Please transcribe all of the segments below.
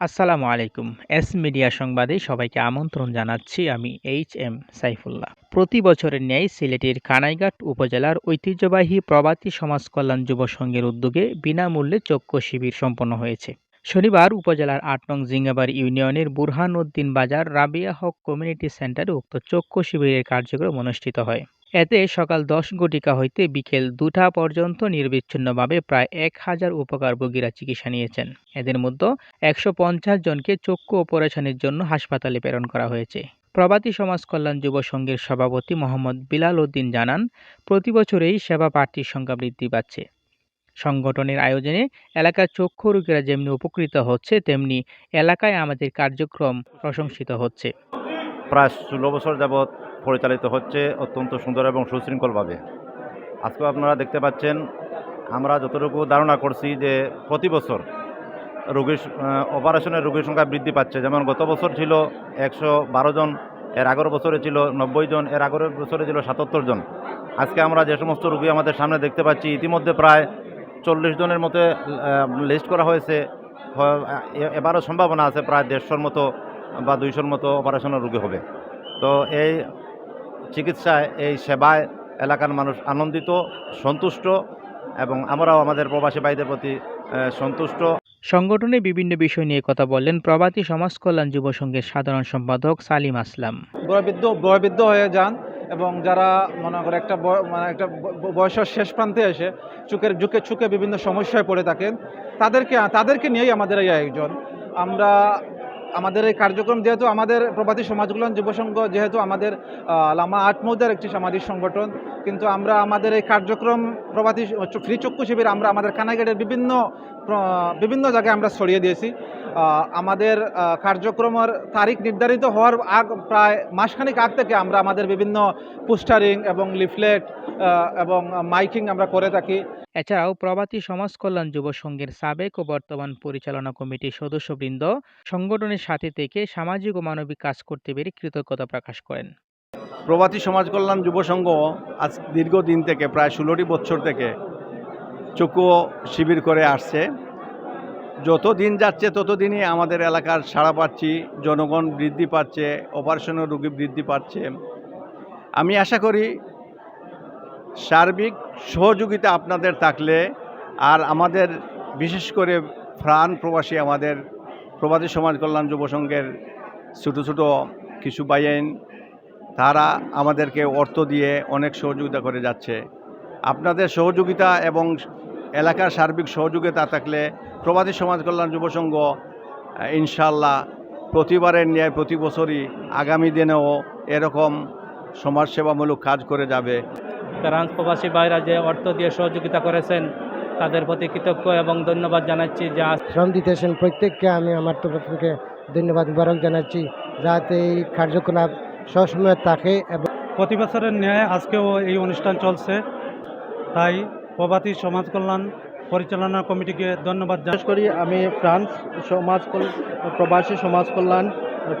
আসসালামু আলাইকুম। S media সংবাদে সবাইকে আমন্ত্রণ জানাচ্ছি আমি এইচ এম সাইফুল্লাহ। প্রতি বছরের ন্যায় সিলেটের কানাইঘাট উপজেলার ঐতিহ্যবাহী প্রবাসী সমাজ কল্যাণ যুব সংঘের উদ্যোগে বিনামূল্যে চক্ষু শিবির সম্পন্ন হয়েছে। শনিবার উপজেলার আট নং জিঙ্গাবাড়ি ইউনিয়নের বুরহান উদ্দিন বাজার রাবিয়া হক কমিউনিটি সেন্টারে উক্ত চক্ষু শিবিরের কার্যক্রম অনুষ্ঠিত হয়। এতে সকাল দশ ঘটিকা হইতে বিকেল দুটা পর্যন্ত নির্বিচ্ছিন্নভাবে প্রায় এক হাজার উপকার ভোগীরা চিকিৎসা নিয়েছেন। এদের মধ্যে একশো পঞ্চাশ জনকে চক্ষু অপারেশনের জন্য হাসপাতালে প্রেরণ করা হয়েছে। প্রবাদী সমাজ কল্যাণ যুব সংঘের সভাপতি মোহাম্মদ বিলাল উদ্দিন জানান, প্রতি বছরেই সেবা প্রার্থীর সংখ্যা বৃদ্ধি পাচ্ছে। সংগঠনের আয়োজনে এলাকার চক্ষু রোগীরা যেমনি উপকৃত হচ্ছে, তেমনি এলাকায় আমাদের কার্যক্রম প্রশংসিত হচ্ছে। প্রায় ষোলো বছর যাবৎ পরিচালিত হচ্ছে অত্যন্ত সুন্দর এবং সুশৃঙ্খলভাবে। আজকে আপনারা দেখতে পাচ্ছেন, আমরা যতটুকু ধারণা করছি যে প্রতি বছর রোগীর অপারেশনের রোগীর সংখ্যা বৃদ্ধি পাচ্ছে। যেমন গত বছর ছিল একশো বারো জন, এর আগের বছরে ছিল নব্বই জন, এর আগের বছরে ছিল সাতাত্তর জন। আজকে আমরা যে সমস্ত রোগী আমাদের সামনে দেখতে পাচ্ছি, ইতিমধ্যে প্রায় চল্লিশ জনের মতো লিস্ট করা হয়েছে। এবারও সম্ভাবনা আছে প্রায় দেড়শোর মতো বা দুইশোর মতো অপারেশনের রোগী হবে। তো এই চিকিৎসায় এই সেবায় এলাকার মানুষ আনন্দিত সন্তুষ্ট এবং আমরাও আমাদের প্রবাসী ভাইদের প্রতি সন্তুষ্ট। সংগঠনে বিভিন্ন বিষয় নিয়ে কথা বললেন প্রবাদী সমাজ কল্যাণ যুব সংঘের সাধারণ সম্পাদক সালিম আসলাম। বয়বৃদ্ধ বয়বৃদ্ধ হয়ে যান এবং যারা মনে করে একটা বয়- মানে একটা ব- বয়সের শেষ প্রান্তে এসে চুকের ঝুঁকে চুকে বিভিন্ন সমস্যায় পড়ে থাকেন তাদেরকে তাদেরকে নিয়েই আমাদের এই আয়োজন। আমরা আমাদের এই কার্যক্রম যেহেতু আমাদের প্রবাদী সমাজগুলো যুবসংঘ যেহেতু আমাদের লামা আট আটমৌদার একটি সামাজিক সংগঠন, কিন্তু আমরা আমাদের এই কার্যক্রম প্রবাদী ফ্রি চক্ষু শিবির আমরা আমাদের কানাঘাটের বিভিন্ন বিভিন্ন জায়গায় আমরা ছড়িয়ে দিয়েছি। আমাদের কার্যক্রমের তারিখ নির্ধারিত হওয়ার আগ প্রায় মাসখানিক আগ থেকে আমরা আমাদের বিভিন্ন পোস্টারিং এবং লিফলেট এবং মাইকিং আমরা করে থাকি। এছাড়াও প্রবাদী সমাজ কল্যাণ যুব সংঘের সাবেক ও বর্তমান পরিচালনা কমিটির সদস্যবৃন্দ সংগঠনের সাথে থেকে সামাজিক ও মানবিক কাজ করতে পেরে কৃতজ্ঞতা প্রকাশ করেন। প্রবাসী সমাজ কল্যাণ যুব সংঘ আজ দীর্ঘদিন থেকে প্রায় ষোলোটি বছর থেকে চক্ষু শিবির করে আসছে। যত দিন যাচ্ছে ততদিনই আমাদের এলাকার সাড়া পাচ্ছি, জনগণ বৃদ্ধি পাচ্ছে অপারেশনের রোগী বৃদ্ধি পাচ্ছে। আমি আশা করি সার্বিক সহযোগিতা আপনাদের থাকলে আর আমাদের বিশেষ করে ফ্রান প্রবাসী আমাদের প্রবাসী সমাজ কল্যাণ যুব সংঘের ছোটো ছোটো কিছু বাইন তারা আমাদেরকে অর্থ দিয়ে অনেক সহযোগিতা করে যাচ্ছে। আপনাদের সহযোগিতা এবং এলাকার সার্বিক সহযোগিতা থাকলে প্রবাসী সমাজ কল্যাণ যুব সংঘ ইনশাল্লাহ প্রতিবারের ন্যায় প্রতি বছরই আগামী দিনেও এরকম সমাজসেবামূলক কাজ করে যাবে। ফ্রান্স প্রবাসী ভাইরা যে অর্থ দিয়ে সহযোগিতা করেছেন তাদের প্রতি কৃতজ্ঞ এবং ধন্যবাদ জানাচ্ছি যা শ্রম দিতেছেন প্রত্যেককে আমি আমার তরফ থেকে ধন্যবাদ মুবারক জানাচ্ছি। যাতে এই কার্যকলাপ সবসময় থাকে এবং প্রতি বছরের ন্যায় আজকেও এই অনুষ্ঠান চলছে। তাই প্রবাদী সমাজ কল্যাণ পরিচালনা কমিটিকে ধন্যবাদ জানাই। বিশেষ করি আমি ফ্রান্স সমাজ প্রবাসী সমাজ কল্যাণ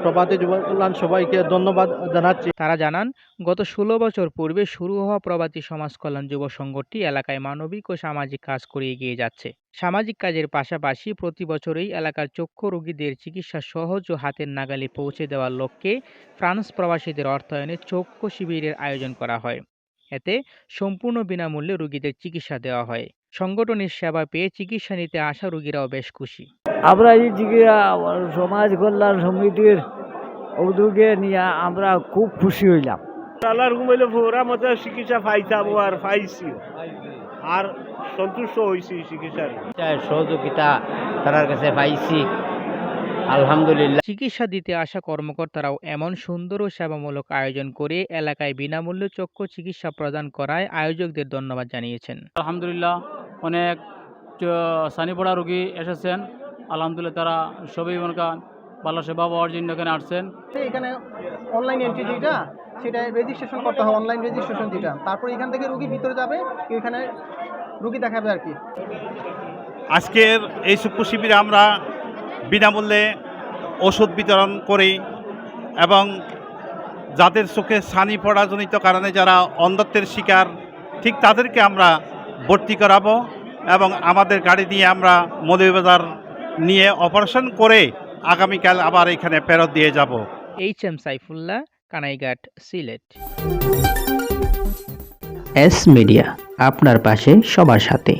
প্রবাসী যুব কল্যাণ সবাইকে ধন্যবাদ জানাচ্ছি। তারা জানান গত ষোলো বছর পূর্বে শুরু হওয়া প্রবাদী সমাজ কল্যাণ যুব সংগঠনটি এলাকায় মানবিক ও সামাজিক কাজ করে এগিয়ে যাচ্ছে। সামাজিক কাজের পাশাপাশি প্রতি বছরই এলাকার চক্ষু রোগীদের চিকিৎসা সহজ ও হাতের নাগালে পৌঁছে দেওয়ার লক্ষ্যে ফ্রান্স প্রবাসীদের অর্থায়নে চক্ষু শিবিরের আয়োজন করা হয়। এতে সম্পূর্ণ বিনামূল্যে রোগীদের চিকিৎসা দেওয়া হয়। সংগঠনের সেবা পেয়ে চিকিৎসা নিতে আসা রোগীরাও বেশ খুশি। আমরা এই দিকে সমাজ কল্যাণ সমিতির উদ্যোগে নিয়ে আমরা খুব খুশি হইলাম। আল্লাহর ঘুমাইলে মতো চিকিৎসা পাইতাম আর পাইছি। আর সন্তুষ্ট হয়েছি চিকিৎসার। সহযোগিতা তার কাছে পাইছি। আলহামদুলিল্লাহ। চিকিৎসা দিতে আসা কর্মকর্তারাও এমন সুন্দর ও সেবামূলক আয়োজন করে এলাকায় বিনামূল্যে চক্ষু চিকিৎসা প্রদান করায় আয়োজকদের ধন্যবাদ জানিয়েছেন। আলহামদুলিল্লাহ অনেক সানিপড়া রোগী এসেছেন। আলহামদুলিল্লাহ তারা সবই মনে করেন ভালো সেবা পাওয়ার জন্য এখানে আসছেন। এখানে অনলাইন এন্ট্রি যেটা সেটা রেজিস্ট্রেশন করতে হয় অনলাইন রেজিস্ট্রেশন যেটা। তারপর এখান থেকে রুগী ভিতরে যাবে এখানে রুগী দেখাবে আর কি। আজকের এই চক্ষু শিবিরে আমরা বিনামূল্যে ওষুধ বিতরণ করি এবং যাদের চোখে ছানি পড়াজনিত কারণে যারা অন্ধত্বের শিকার ঠিক তাদেরকে আমরা ভর্তি করাবো এবং আমাদের গাড়ি দিয়ে আমরা মৌলভীবাজার নিয়ে অপারেশন করে আগামীকাল আবার এখানে ফেরত দিয়ে যাব। H M Saifullah Kanaighat Sylhet. S media আপনার পাশে সবার সাথে।